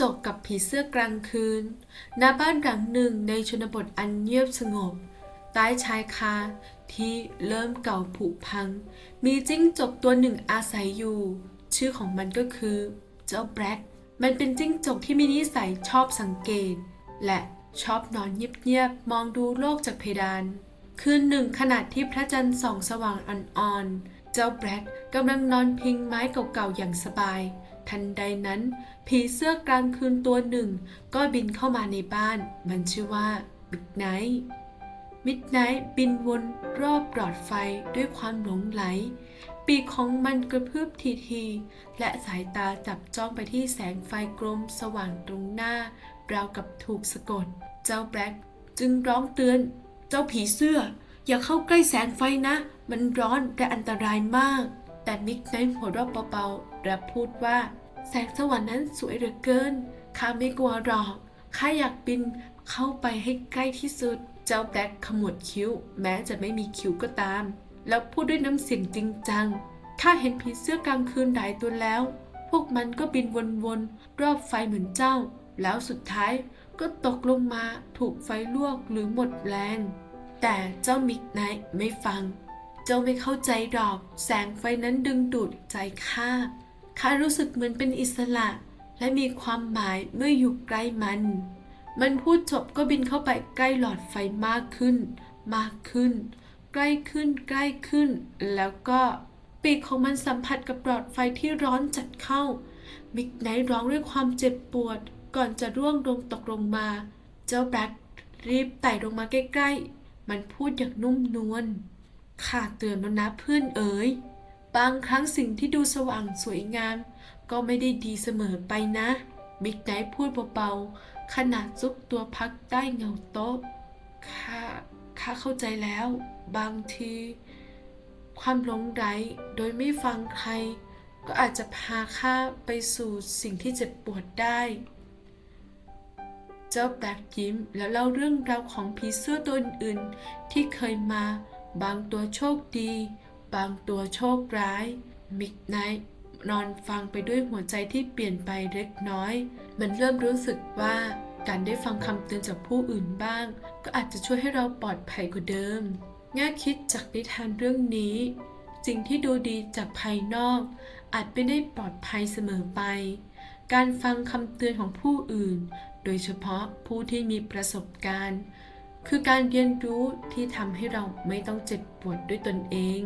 จกกับผีเสื้อกลางคืน ณ บ้านหลังหนึ่งในชนบทอันเงียบสงบ ใต้ชายคาที่เริ่มเก่าผุพัง มีจิ้งจกตัวหนึ่งอาศัยอยู่ ชื่อของมันก็คือ เจ้าแบล็กมันเป็นจิ้งจกที่มีนิสัยชอบสังเกต และชอบนอนเงียบๆ มองดูโลกจากเพดาน คืนหนึ่งขณะที่พระจันทร์ส่องสว่างอ่อนๆ เจ้าแบล็กกำลังนอนพิงไม้เก่าๆ อย่างสบาย ทันใดนั้น ผีเสื้อกลางคืนตัวหนึ่ง ก็บินเข้ามาในบ้าน มันชื่อว่ามิดไนท์มิดไนท์บินวนรอบหลอดไฟด้วยความหลงไหล ปีกของมันกระพืบทีๆและสายตาจับจ้องไปที่แสงไฟกลมสว่างตรงหน้า ราวกับถูกสะกด เจ้าแบล็กจึงร้องเตือน เจ้าผีเสื้อ อย่าเข้าใกล้แสงไฟนะ มันร้อนและอันตรายมาก แต่มิกไนท์หัวเราะเบาๆและพูดว่า แสงสวรรค์นั้นสวยเหลือเกินข้าไม่กลัวหรอกข้าอยากบินเข้าไปให้ใกล้ที่สุด เจ้าแบล็กขมวดคิ้ว แม้จะไม่มีคิ้วก็ตาม แล้วพูดด้วยน้ำเสียงจริงจังข้าเห็นผีเสื้อกลางคืนหลายตัวแล้ว พวกมันก็บินวนๆรอบไฟเหมือนเจ้า แล้วสุดท้ายก็ตกลงมาถูกไฟลวกหรือหมดแรง แต่เจ้ามิกไนท์ไม่ฟัง จ้าไม่เข้าใจหรอก แสงไฟนั้นดึงดูดใจข้า ข้ารู้สึกเหมือนเป็นอิสระ และมีความหมายเมื่ออยู่ใกล้มัน มันพูดจบก็บินเข้าไปใกล้หลอดไฟมากขึ้น มากขึ้น ใกล้ขึ้นใกล้ขึ้น แล้วก็ปีกของมันสัมผัสกับหลอดไฟที่ร้อนจัดเข้า มิกไนท์ร้องด้วยความเจ็บปวด ก่อนจะร่วงลงตกลงมา เจ้าแบล็กรีบไต่ลงมาใกล้ๆ มันพูดอย่างนุ่มนวล ข้าเตือนแล้วนะเพื่อนเอ๋ย บางครั้งสิ่งที่ดูสว่างสวยงาม ก็ไม่ได้ดีเสมอไปนะ มิกไนท์พูดเบาๆขณะซุกตัวพักใต้เงาโต๊ะ ข้า ข้าเข้าใจแล้ว บางที ความหลงไหลโดยไม่ฟังใคร ก็อาจจะพาข้าไปสู่สิ่งที่เจ็บปวดได้ เจ้าแบกยิ้มแล้วเล่าเรื่องราวของผีเสื้อตัวอื่นที่เคยมา บางตัวโชคดี บางตัวโชคร้าย มิกไนท์นอนฟังไปด้วยหัวใจที่เปลี่ยนไปเล็กน้อย มันเริ่มรู้สึกว่าการได้ฟังคำเตือนจากผู้อื่นบ้าง ก็อาจจะช่วยให้เราปลอดภัยกว่าเดิม แง่คิดจากนิทานเรื่องนี้ สิ่งที่ดูดีจากภายนอก อาจไม่ได้ปลอดภัยเสมอไป การฟังคำเตือนของผู้อื่น โดยเฉพาะผู้ที่มีประสบการณ์ คือการเรียนรู้ที่ทำให้เราไม่ต้องเจ็บปวดด้วยตนเอง